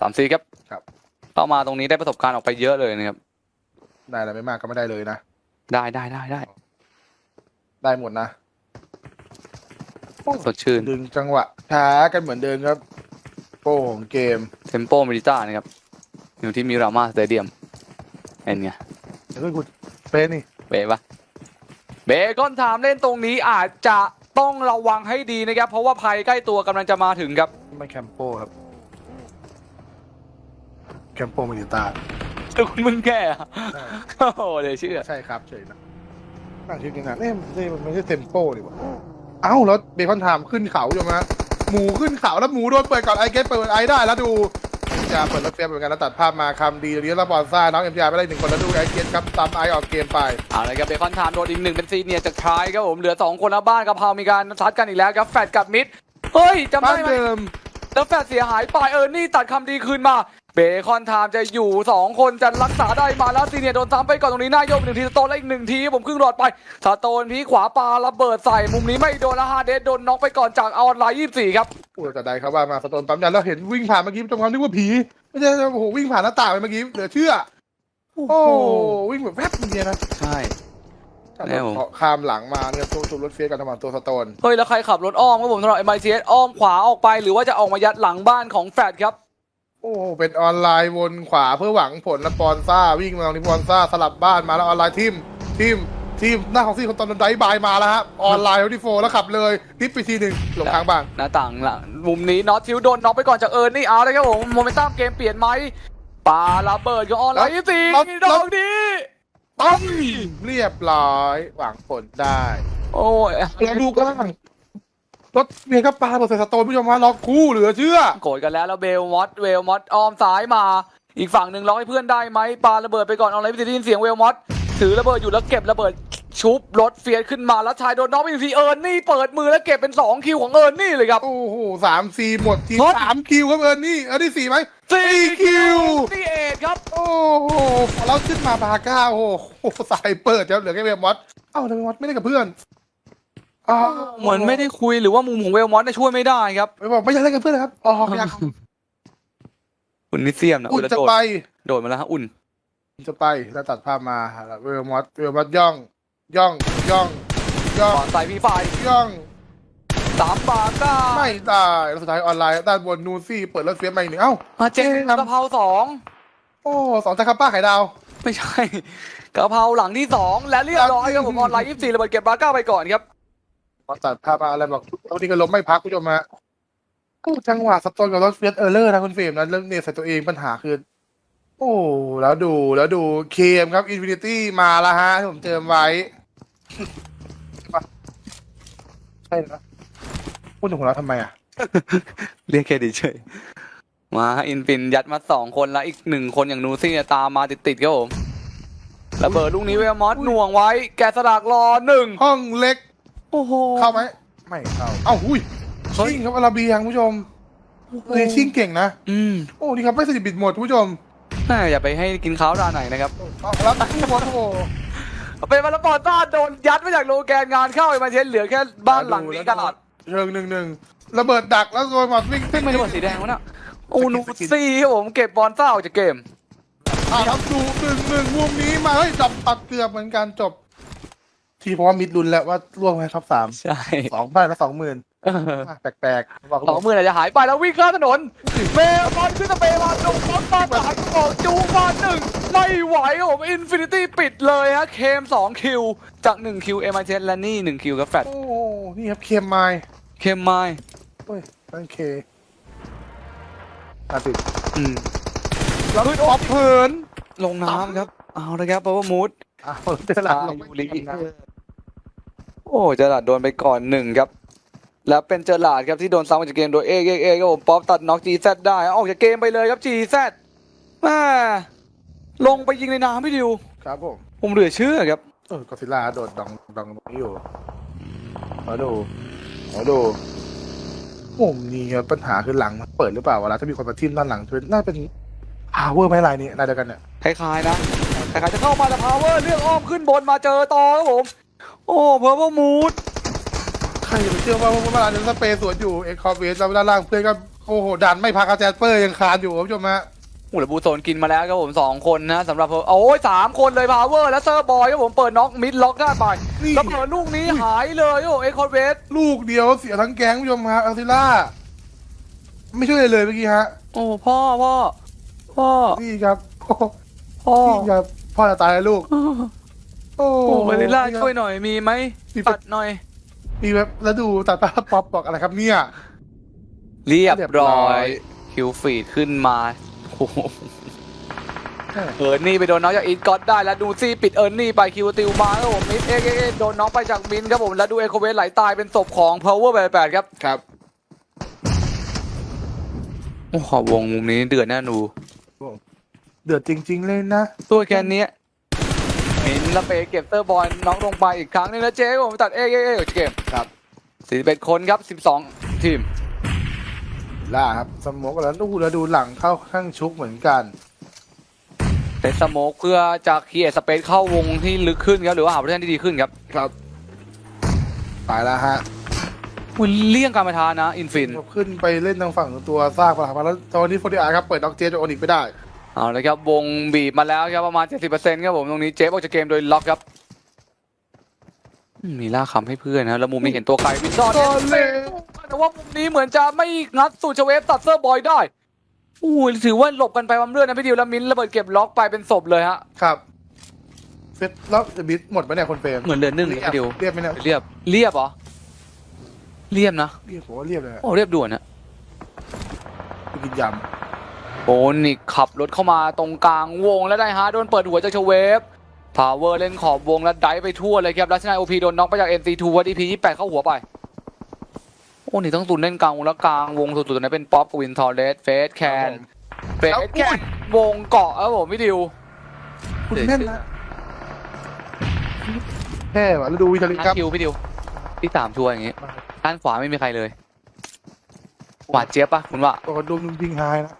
สามสี่ครับครับ เข้ามาตรงนี้ได้ประสบการณ์ออกไปเยอะเลยนะครับ ได้อะไรไม่มากก็ไม่ได้เลยนะ ได้ได้ได้ได้ได้หมดนะสดชื่นดึงจังหวะช้ากันเหมือนเดิมครับ โป้ของเกมเทมโปมิลิต้านะครับ อยู่ที่มิรามาสเตเดียมเห็นไงเฮ้ยคุณเป็นนี่เบปะเบคอนถามเล่นตรงนี้อาจจะต้องระวังให้ดีนะครับ เพราะว่าภัยใกล้ตัวกำลังจะมาถึงครับ ไม่แคมโป้ครับแค มโปมิลิตาคือคุณมึงแก่อะโอ้โหเดี๋ยวเชื่อ ใช่ครับเฉยนะน่าชื่อจริงนะเอ๊ะมันไม่ใช่มันไม่ใช่เทมโปดีกว่าเอ้าแล้วเบคอนไทม์ขึ้นเขาอยู่มาหมูขึ้นเขาแล้วหมูโดนเปิดก่อนไอเกตเปิดไอได้แล้วดูจะเปิดแล้วเฟียมเหมือนกันแล้วตัดภาพมาคำดีเรียนแล้วบอลซ่าน้องเอ็มจาไปได้หนึ่งคนแล้วดูไอเกตครับตามไอออกเกมไป เอาละครับเบคอนไทม์โดนอีกหนึ่งเป็นซีเนียร์จากทรายครับผมเหลือสองคนแล้วบ้านกับเพามีการทัดกันอีกแล้วครับแฟดกับมิดเฮ้ยจำบ้าได้นไหมเดิม แล้วแฟดเสียหายไปเออนี่ตัดคำดีคืนมา เบคอนไทม์จะอยู่สองคนจะรักษาได้มาแล้วซีเนียร์โดนซ้ำไปก่อนตรงนี้หน้าโยกหนึ่งทีสโตนแล้วอีกหนึ่งทีครับผมครึ่งหลอดไปสโตนพีขวาปาระเบิดใส่มุมนี้ไม่โดนแล้วฮาเดสโดนน็อกไปก่อนจากออนไลน์ยี่สิบสี่ครับพูดแต่ใดครับว่ามาสโตนปั๊มยันแล้วเห็นวิ่งผ่านเมื่อกี้จงความนึกว่าผีไม่ใช่โอ้โหวิ่งผ่านหน้าต่างไปเมื่อกี้เหลือเชื่อ โอ้วิ่งแบบแวบเดียวนะใช่แล้วเกาะข้ามหลังมาเนี่ยตัวตัวรถเฟียสกับทางตัวสโตนเฮ้ยแล้วใครขับรถอ้อมครับผมสำหรับ MICS อ้อมขวาออกไปหรือว่าจะออกมายัดหลังบ้านของแฟดครับ โอ้เป็นออนไลน์วนขวาเพื่อหวังผลแล้วปอนซ่าวิ่งมาตรงนี้ปอนซ่าสลับบ้านมาแล้วออนไลน์ทีมทีมทีมหน้าของซี่คนตอนไดบายมาแล้วฮะออนไลน์ที่โฟแล้วขับเลยทิปไปทีหนึ่งหลงทางบ้างหน้าต่างหลังมุมนี้น็อตทิวโดนน็อกไปก่อนจากเอิร์นนี่เอาเลยครับผมโมเมนตัมเกมเปลี่ยนไหมปาระเบิดกับออนไลน์ยี่สี่ดอกนี้ต้องเรียบร้อยหวังผลได้ โอ้ยแล้วดูกล้าง รถเมียก็ปาบนเซสโตนผู้ชมว่าล็อกคู่เหลือเชื่อ โกรธกันแล้วแล้วเบลมอสเวลมอสออมซ้ายมา อีกฝั่งหนึ่งล็อกให้เพื่อนได้ไหมปาระเบิดไปก่อนออนไลน์วิได้ยินเสียงเวลมอสถือระเบิดอยู่แล้วเก็บระเบิดชุบรถเฟียสขึ้นมาแล้วชายโดนน็อกไปอีกทีเอิร์นนี่เปิดมือแล้วเก็บเป็นสองคิวของเอิร์นนี่เลยครับ โอ้โหสามซีหมดทีฮะสามคิวครับเอิร์นนี่เอิร์นนี่สี่ไหมสี่คิวสี่เอ็ดครับ โอ้โหเราขึ้นมาบาก้าโอ้โหสายเปิดครับเหลือแค่เวมอสเอ้าทำไมมอสไม่ได้กับเพื่อน อ๋อเหมือนไม่ได้คุยหรือว่ามุมของเวลมอสเนี่ยช่วยไม่ได้ครับไม่บอกไม่อยากเล่นกับเพื่อนนะครับอ๋อไม่อยากอุ่นนิเซียมนะอุ่อุ่นนแล้วจะโดดไป โดดมาแล้วฮะอุ่นจะไปแล้วตัดภาพมาเวลมอสเวลมอสย่อง ย่องย่องย่องก่อนใส่พีไฟย่องสามบาทได้ไม่ได้แล้วสุดท้ายออนไลน์ด้านบนนูซี่เปิดรถเฟียสมาอีกหนึ่งเอ้ามาเจ็ดเจ๊ครับกะเพราสองโอ้สองจากคับป้าไข่ดาว ไม่ใช่กะเพราหลังที่สองและเรียบร้อยครับผมออนไลน์ยี่สิบสี่ระเบิดเก็บบาก้าไปก่อนครับพ อตัดภาพมาอะไรบอกวันนี้ก็ล้มไม่พักคุณผู้ชมฮะโอ้จังหวะสโตนกับรถเฟียสเออร์เลอร์นะคุณเฟรมนะเริ่มเนี่ยใส่ตัวเองปัญหาคือ โอ้แล้วดูแล้วดูเคมครับอินฟินิตี้มาแล้วฮะที่ผมเติมไว้ใช่นะพูดถึงของเราทำไมอะ เรียกแค่ดีเฉยมาอินฟินยัดมาสองคนแล้วอีกหนึ่งคนอย่างนูซี่เนี่ยตามมาติดๆครับผมระเบิดลูกนี้เวลมอสหน่วงไว้ แกะสลักรอหนึ่งห้องเล็ก โอ้โห เข้าไหมไม่เข้าเอ้าหุยเฮ้ย ชิงครับอาราเบียคุณผู้ชมเฮ้ยชิงเก่งนะ อืมโอ้นี่ครับไม่สนิทบิดหมดคุณผู้ชมน่าอย่าไปให้กินข้าวร้านไหนนะครับเอาแล้วทุกคนโอ้โห เป็นมาลปอร์ต้าโดนยัดมาจากโลแกนงานเข้าไอ้มาเชนเหลือแค่บ้านหลังนี้ตลาดเชิงหนึ่งหนึ่งระเบิดดักแล้วโดนหมดวิ่งขึ้นมาจังหวัดสีแดงวะน่ะโอ้นูซี่ครับผมเก็บบอลซ่าออกจากเกมอ่าครับดูหนึ่งหนึ่งมุมนี้มาเฮ้ยจับตัดเกือบเหมือนกันจบ ทีเพราะว่ามิดลุนแล้วว่าล่วงไปท็อปสามใช่สองใบละสองหมื่นแปลกๆบอกสองหมื่นอาจจะหายไปแล้ววิ่งข้ามถนนเมลบอลขึ้นสเปย์มาลงบอลมาหลังออกจูงมาหนึ่งไม่ไหวครับผมอินฟินิตี้ปิดเลยฮะเคมสองคิวจากหนึ่งคิวเอ็มไอเและนี่หนึ่งคิวกับแฟดโอ้โหนี่ครับเคมไมล์เคมไมล์เฮ้ยนั่นเคอาติดอืมแล้วป๊อปเพลินลงน้ำครับ เอาละครับเพราะว่ามูดอ้าวเจอหลักลงยูริ โอ้เจอหลาดโดนไปก่อนหนึ่งครับ แล้วเป็นเจอหลาดครับที่โดนซ้ำออกจากเกมโดยเอเอเอครับผมป๊อปตัดน็อกจีแซได้ ออกจากเกมไปเลยครับจีแซแม่ลงไปยิงในน้ำพี่ดิว ครับผม ผมเหลือเชื่อครับเออกอซิลล่าโดดดองดองตรงนี้อยู่มาดูมาดูมุมนี้ครับปัญหาคือหลังมันเปิดหรือเปล่าวะล่ะถ้ามีคนมาทิ่มด้านหลังจะเป็นน่าเป็นพาวเวอร์ไหมลายนี้ลายเดียวกันเนี่ยคล้ายๆนะคล้ายๆจะเข้ามาแต่พาวเวอร์เลือกอ้อมขึ้นบนมาเจอต่อครับผม โอ้เพอร์เพมูดใครจะไปเชื่อว่าว่าลายนี้สเปรย์สวนอยู่เอ็กคอร์เวสแล้วด้านล่างเพื่อนก็โอ้โหดันไม่พักอาแจสเปอร์ยังคานอยู่ครับผู้ชมฮะโอ้โหแล้วบูโซนกินมาแล้วครับผมสองคนนะสำหรับเพอโอ้ยสามคนเลยพาวเวอร์และเซอร์บอยครับผมเปิดน็อกมิดล็อกได้ไปนี่แล้วเปิดลูกนี้หายเลยโอ้เอ็กคอนเวสลูกเดียวเสียทั้งแก๊งผู้ชมฮะอัลซิล่าไม่ช่วยเลยเลยเมื่อกี้ฮะโอ้พ่อพ่อพ่อนี่ครับโอ้พ่อนี่ครับพ่อจะตายแล้วลูก โอ้โอ้เวลิล่าช่วยหน่อยมีไหมมีตัดหน่อย มีแบบแล้วดูตัดภาพป๊อปบอกอะไรครับเนี่ย เรียบเรียบร้ร้ออยยคิวฟีดขึ้นมาโอ้โหเอิร์นนี่ไปโดนน้องจากอีทก็อตได้แล้วดูซี่ปิดเอิร์นนี่ไปคิวติวมาครับผมมิดเอ็กเอ็กโดนน้องไปจากมินครับผมแล้วดูเอโคเวสไหลตายเป็นศพของ power 88ครับครับโอ้ขอวงมุมนี้เดือดแน่นู เดือดจริง ๆ เลยนะ ตัวแค่เนี้ย มินและเปเก็บเตอร์บอลน้องลงไปอีกครั้งหนึงแล้วเจ๊ผมตัดเอ็กเอ็กเอ็กเกมครับ41คนครับ 12 ทีม ล่าครับ สมองแล้วดูแล้วดูหลังเข้าข้างชุกเหมือนกันเซตสโมกเพื่อจะเคลียร์สเปซเข้าวงที่ลึกขึ้นครับ หรือว่าหาโพซิชั่นที่ดีขึ้นครับ ครับไปแล้วฮะอุ้ยเลี่ยงการประทานนะ อินฟิน ขึ้นไปเล่นทางฝั่งตัวซากปะครับแล้วตอนนี้โฟร์ดีอาร์ครับ เปิดด็อกเจจโอนิกไม่ได้ เอาเลยครับวงบีบมาแล้วครับประมาณ 70%ครับผมตรงนี้เจ๊ออกจากเกมโดยล็อกครับอืมมีล่าคำให้เพื่อนนะแล้วมุมนี้เห็นตัวใครวินดอนตอนเล่แต่ว่ามุมนี้เหมือนจะไม่งัดสูตรเชเวฟตัดเซอร์บอยได้อุ้ยถือว่าหลบกันไปบำเรื่อนนะพี่ดิวแล้วมิ้นระเบิดเก็บล็อกไปเป็นศพเลยฮะครับเซตแล้วจะบิดหมดไปเนี่ยคนเฟรมเหมือนเดือนหนึ่งเลยเรียบพี่ดิวเรียบไหมเนี่ยเรียบเรียบเหรอเรียบนะเรียบผมว่าเรียบเลยอะโอ้เรียบด่วนนะไปกินย โอนิกขับรถเข้ามาตรงกลางวงแล้วได้ฮาร์ดโดนเปิดหัวจากเชเวฟพาวเวอร์เล่นขอบวงแล้วไดฟ์ไปทั่วเลยครับลัชนายโอพีโดนน็อกไปจาก NC2 วัดดีพี28เข้าหัวไป โอ้นี่ต้องตุนเล่นกลางวงแล้วกลางวงสุดๆตรงนั้นเป็นป๊อปกวินทอร์เรสเฟสแคำนเฟสแคนวงเกาะครับผมพี่ดิวคุณแน่นนะแค่ว่ะแล้วดูวิทาลิห้าครับคิวพี่ดิวที่สามทัวร์อย่างงี้ด้านขวาไม่มีใครเลยหวาดเจี๊ยบปะคุณว่าตัวดูมึงยิงไฮนะ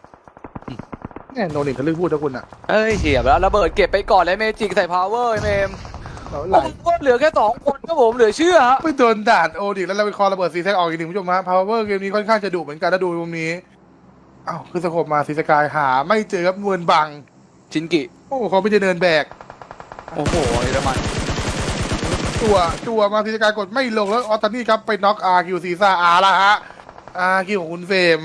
แน่โนนิกทะลึ่งพูดนะคุณอะเอ้ยเฉียบแล้วระเบิดเก็บไปก่อนเลยเมจิกใส่พาวเวอร์เมมแล้วไหลก็เหลือแค่สองคนครับผมเหลือเชื่อฮะไม่โดนด่านโอดิแล้วเราไปคอระเบิดซีแซกออกอีกหนึ่งผู้ชมฮะพาวเวอร์เกมนี้ค่อนข้างจะดุเหมือนกันถ้าดูมุมนี้อ้าวคือสโคปมาซีสกายหา ไม่เจอครับเมือนบัง ชินกิ โอ้เขาไม่ได้เดินแบก โอ้โหเยอรมันตัวตัวมาซีสกายกดไม่ลงแล้วออตตานี่ครับไปน็อกอาร์คิวซีซ่าอาร์ละฮะอาร์คิวของคุณเฟรม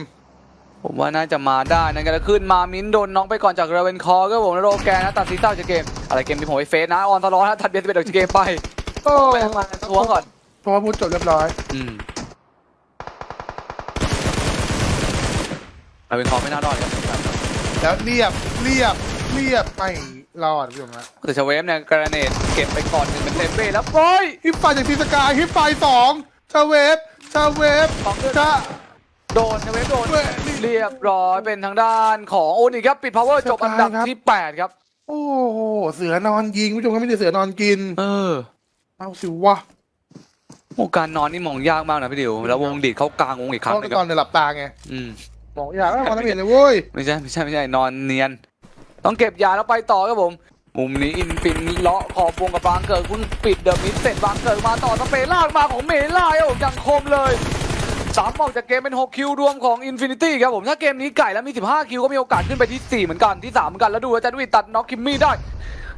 ผมว่าน่าจะมาได้นั่นก็ขึ้นมามิ้นโดนน้องไปก่อนจากเรเวนคอร์ก็ผมแล้วโรแกนนะตัดซีซ่าจากเกม อะไรเกมที่ผมไปเฟสนะออนตลอดนะทัดเบียร์สิบเอ็ดออกจากเกมไปโอ้ไปทำงานตัวก่อนเพราะว่าพูดจบเรียบร้อยอืมเรเวนคอร์ไม่น่ารอดครับแล้วเรียบเรียบเรียบไม่รอดผู้ชมฮะแต่ชาเวฟเนี่ยกระเนตเก็บไปก่อนหนึ่งเป็นเต็มเป้แล้วโอ้ยฮิปไฟจากซีสกายฮิปไฟสองชาเวฟชาเวฟสองเดือนชา โดนชาเวฟโดนเว้ยนี่เรียบร้อยเป็นทางด้านของโอนิกครับปิดพาวเวอร์จบอันดับที่แปดครับ โอ้โหเสือนอนยิงผู้ชมก็ไม่ได้เสือนอนกิน เออ เอาสิวะโอ้การนอนนี่มองยากมากนะพี่ดิวแล้ววงดีดเข้ากลางวงอีกครั้งเขาหนึงตคอรับนในหลับตาไงอืมบอกอยากให้มันเห็นเลยเว้ยไม่ใช่ไม่ใช่ไม่ใช่นอนเนียน ต้องเก็บยาแล้วไปต่อครับผมมุมนี้อินฟินเลาะขอบวงกับบางเกิดคุณปิดเดอะมิดเสร็จบางเกิดมาต่อสเปรย์ลากมาของเมล่าโอ้ยังคมเลย สามออกจากเกมเป็น 6 คิวรวมของอินฟินิตี้ครับผม ถ้าเกมนี้ไก่แล้วมี 15 คิวก็มีโอกาสขึ้นไปที่ 4 เหมือนกันที่ 3 เหมือนกัน แล้วดูว่าจัดวิดตัดน็อกคิมมี่ได้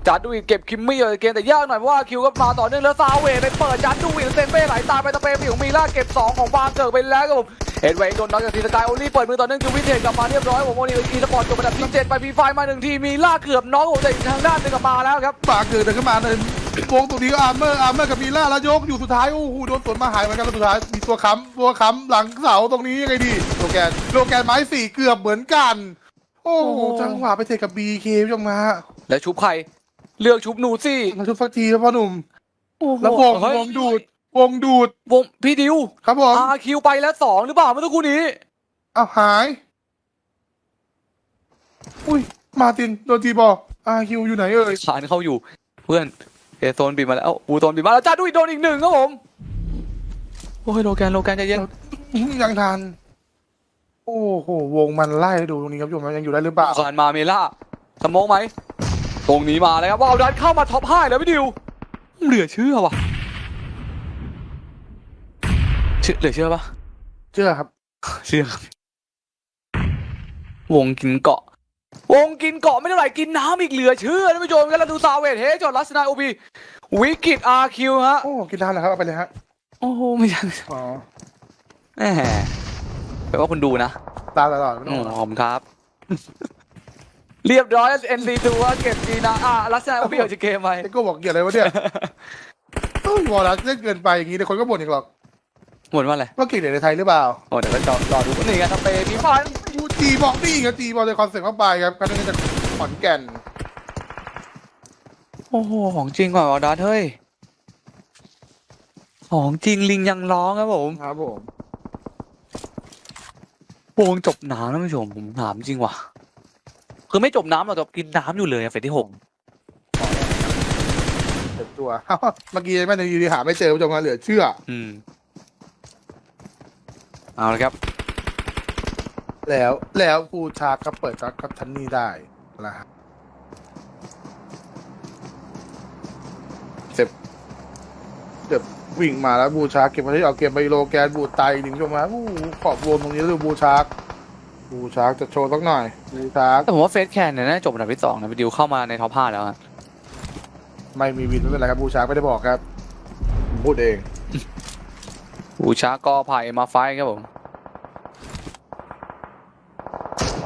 จัดดูวิดเก็บคิมมี่ออกจากเกมแต่ยากหน่อยเพราะว่าคิวก็มาต่อเนื่องแล้วซาเวย์ไปเปิดจัดดูวิดเซนเป้ไหลตามไปตะเปย์ของมีล่าเก็บสองของบางเกิดไปแล้วครับผมเอ็ดเวย์โดนน็อกจากทีสกายโอลี่เปิดมือต่อเนื่องคิววิเทจกลับมาเรียบร้อยผมโอลี่อีสปอร์ตจบอันดับที่เจ็ดไปพีไฟมาหนึ่งทีมีล่าเกือบน็อกโอ้แต่อีกทางด้านหนึงกลับมาแล้วครับปากเกิดเดินขึ้นมา วงตรงนี้ก็อาร์เมอร์อาร์เมอร์กับมีล่าแล้วยกอยู่สุดท้ายโอ้โหโดนสวนมาหายเหมือนกันแล้วสุดท้ายมีตัวค้ำตัวค้ำหลังเสาตรงนี้ยังไงดีโลแกนโลแกนไม้สี่เกือบเหมือนกัน โอ้โหจังหวะไปเทกับบีเคผู้ชมฮะแล้วชุบใคร เลือกชุบนูซี่มาชุดฟักทีแล้วพ่อหนุ่มแล้ววงเฮ้ยวงดูดวงดูดวงพี่ดิวครับผมอาคิวไปแล้วสองหรือเปล่าเมื่อสักครู่นี้อ้าวหาย อุ้ยมาร์ตินโดนทีบอลอาคิวอยู่ไหนเอ่ยขานเข้าอยู่ เพื่อน เอโซนบีบมาแล้วอูโซนบีบมาแล้วจ้าดุยโดนอีกหนึ่งครับผม โอ้ยโลแกนโลแกนใจเย็นยังทัน โอ้โห วงมันไล่ให้ดูตรงนี้ครับผู้ชมยังอยู่ได้หรือเปล่าขานมาเมล่าสมองไหม ตรงนี้มาเลยครับว้าวดันเข้ามาท็อปห้าแล้วพี่ดิว เหลือเชื่อว่ะเชื่อเหลือเชื่อปะเชื่อครับ เชื่อครับ วงกินเกาะ วงกินเกาะไม่เท่าไหร่กินน้ำอีกเหลือเชื่อท่านผู้ชมกันแล้วดูซาเวทเฮจอดลัสนาโอบีวิกฤตอาร์คิวฮะ โอ้กินน้ำแล้วครับเอาไปเลยฮะโอ้โหไม่ใช่อ๋อแหมแปลว่าคุณดูนะตามตลอดไม่ต้อืองมห่วงขอบคุณครับ เรียบร้อยเอ็นซีทูว่าเก็บจีนาอะลัสนาโอบีออกจากเกมไปไอ้โก้บอกเกลียดอะไรวะเนี่ยเอ้ยวอลลัสเล่นเกินไปอย่างนี้เดี๋ยวคนก็บ่นอีกหรอกหมดว่าอะไร ว่าเก่งเด็กในไทยหรือเปล่า โอ้เดี๋ยวก็รอรอดูนี่ไงสเปย์มีฟันยู จีบอกนี่ไงจีบอกในคอนเซ็ปต์เข้าไปครับการเล่นจากขอนแก่นโอ้โห ของจริงกว่าออดัสเฮ้ย ของจริงลิงยังร้องครับผมครับผมวงจบน้ำนะผู้ชมผมถามจริงว่ะ คือไม่จบน้ำหรอกแต่กินน้ำอยู่เลยอะเฟสที่หกเจ็บตัวเมื่อกี้แม่ในยูดีหาไม่เจอผู้ชมครับเหลือเชื่อ อืม เอาละครับ แล้วแล้วปูชาก็เปิดก็กับทันนี่ได้นะฮะเสร็จเดี๋ยววิ่งมาแล้วบูชาเก็บมาที่เอาเกมไปโลแกนบูไตหนึ่งชมมาอู้ขอบวงตรงนี้แล้วดูบูชาบูชาจะโชว์สักหน่อยบูชาแต่ผมว่าเฟสแคนเนี่ยน่าจะจบอันดับที่สองนะไปดิวเข้ามาในท็อปห้าแล้วอะไม่มีวินไม่เป็นไรครับบูชาไม่ได้บอกครับผมพูดเองบูชากอไผ่มาไฟท์ครับผม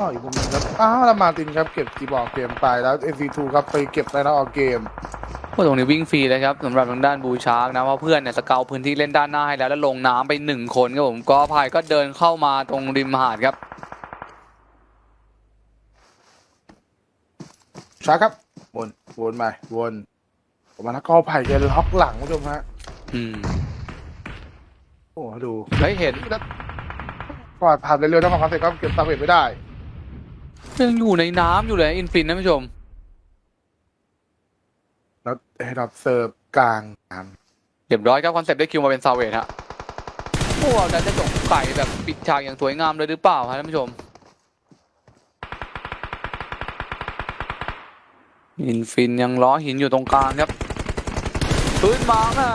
อ้าวอีกมุมหนึงครับอ้าวแล้วมาร์ตินครับเก็บจีบอกเกมไปแล้ว NC2 ครับไปเก็บในนักออกเกมพวกตรงนี้วิ่งฟรีเลยครับสำหรับทางด้านบูชาร์กนะว่าเพื่อนเนี่ยสเกลพื้นที่เล่นด้านหน้าให้แล้วแล้วลงน้ำไปหนึ่งคนครับผมกอไผ่ก็เดินเข้ามาตรงริมหาดครับช้าครับวนวนไปวนผมมาแล้วก็ไผ่แกล็อกหลังคุณผู้ชมฮะอืมโอ้ดูเฮ้ยเห็นกอดผ่านเร็วๆทั้งสองครั้งเสร็จก็เก็บตาเวทไม่ได้ ยังอยู่ในน้ำอยู่เลยอินฟินนะผู้ชมแล้วให้ดับเซิร์ฟกลางน้เรียบร้อยครับคอนเซ็ปต์ได้คิวมาเป็นซาเวทฮะพวกเราจะจบไก่แบบปิดฉากอย่างสวยงามเลยหรือเปล่าฮะท่านผู้ชม อินฟินยังล้อหินอยู่ตรงกลางครับพื้นมาอะ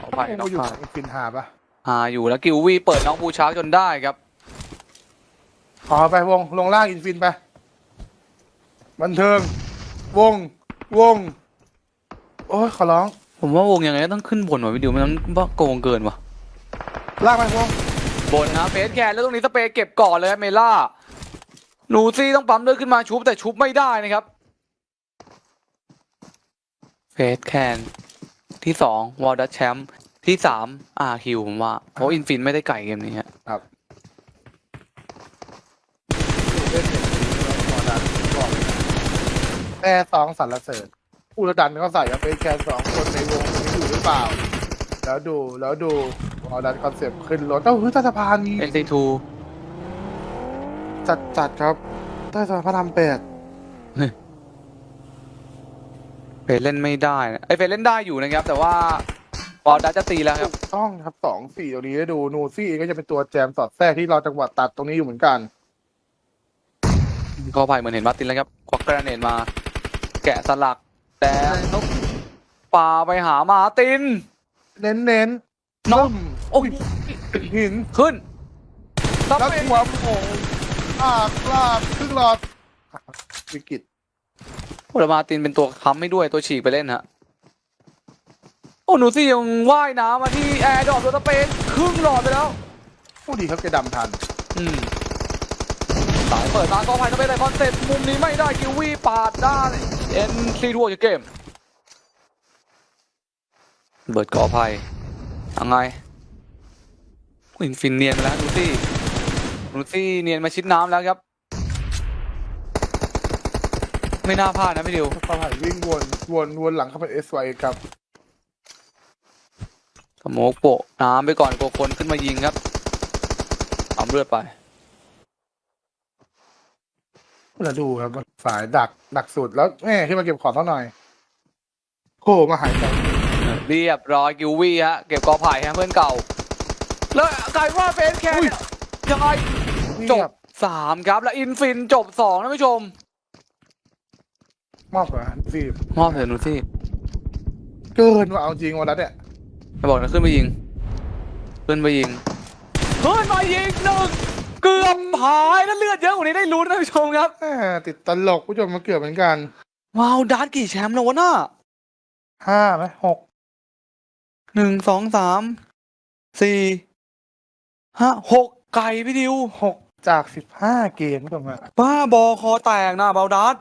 ขอำอภัยโอ้น้องอยู่พายฟินหาปะ หาอยู่แล้วกิววี่เปิดน้องบูชาร์กจนได้ครับ ขอไปวงลงล่างอินฟินไป บันเทิง วง วง โอ้ยขอร้อง ผมว่าวงยังไงก็ต้องขึ้นบนว่ะวิดีโอมันต้องโกงเกินว่ะ ลากไปวง บนนะเฟสแคนแล้วตรงนี้สเปรย์เก็บก่อนเลยครับเมล่าหนูซี่ต้องปั๊มเลือดขึ้นมาชุบแต่ชุบไม่ได้นะครับเฟสแคนที่สองวอลดัตแชมป์ที่สามอาคิวผมว่าเพราะอินฟินไม่ได้ไก่เกมนี้ฮะครับเล่นเสร็จพอดันบอกเลยนะ แม่สองสรรเสริญผู้ระดันก็ใส่กับเฟซแคนสองคนในวงนี้อยู่หรือเปล่า แล้วดูแล้วดูพอดันคอนเซ็ปต์ขึ้นรถเอ้าเฮ้ยใต้สะพานมีเอ็นซีทูจัดจัดครับใต้สะพานพระรามแปดเฟสเล่นไม่ได้นะไอยเฟสเล่นได้อยู่นะครับ แต่ว่าวอลดัตจะตีแล้วครับ ถูกต้องครับสองสี่ตรงนี้ได้ดูนูซี่เองก็จะเป็นตัวแจมสอดแทรกที่เราจังหวะตัดตรงนี้อยู่เหมือนกัน ก็ไผ่เหมือนเห็นมาร์ตินแล้วครับควักกระเนตมา แกะสลัก แต่นกปลาไปหามาร์ติน เน้นเน้นน้อง โอ้ยหินขึ้นซับแล้วเป็นหัวโผล่ลากลากครึ่งหลอดวิกฤตโอ้แล้วมาร์ตินเป็นตัวค้ำไม่ด้วยตัวฉีกไปเล่นฮะ โอ้หนูซี่ยังว่ายน้ำมาที่แอร์ดรอปตัวสเปนครึ่งหลอดไปแล้ว ผู้ดีครับแกดำทัน อืมสายเปิดมาก็ภายในแต่คอนเซ็ปต์มุมนี้ไม่ได้กิววี่ปาดได้ เอ็นซีทัวร์จากเกมเบิร์ดกอภัยยังไงอินฟินเนียนไปแล้วนูซี่นูซี่เนียนมาชิดน้ำแล้วครับ ไม่น่าพลาดนะพี่ดิวก็ผ่านวิ่งวนวนวนหลังเข้าไปเอสไวครับสโมกโปะน้ำไปก่อนกลัวคนขึ้นมายิงครับเอาเลือดไป แล้วดูครับสายดักดักสุดแล้วแม่ขึ้นมาเก็บของเท่าหน่อยโผล่มาหายใจเรียบร้อยกิววี่ฮะเก็บกอไผ่ฮะเพื่อนเก่า แล้วกลายว่าเฟสแคนเนี่ยยังไงจจบบสามครับ แล้วอินฟินจบสองนะผู้ชม มอบกับซีมอบเถอะนูซี่เกินว่าเอาจริงวันนั้นเนี่ยจะบอกนะขึ้นไปยิง ขึ้นไปยิง ขึ้นมายิงหนึ่ง เกือบหายแล้วเลือดเยอะกว่านี้ได้ลุ้นนะผู้ชมครับ แหม่ติดตลกผู้ชมมาเกือบเหมือนกันว้าวดาร์ตกี่แชมป์แล้ววะน่ะห้าไหมหกหนึ่งสองสามสี่ห้าหกไก่พี่ดิวหกจากสิบห้าเกมผู้ชมอะบ้าบอคอแตกนะเบาดัส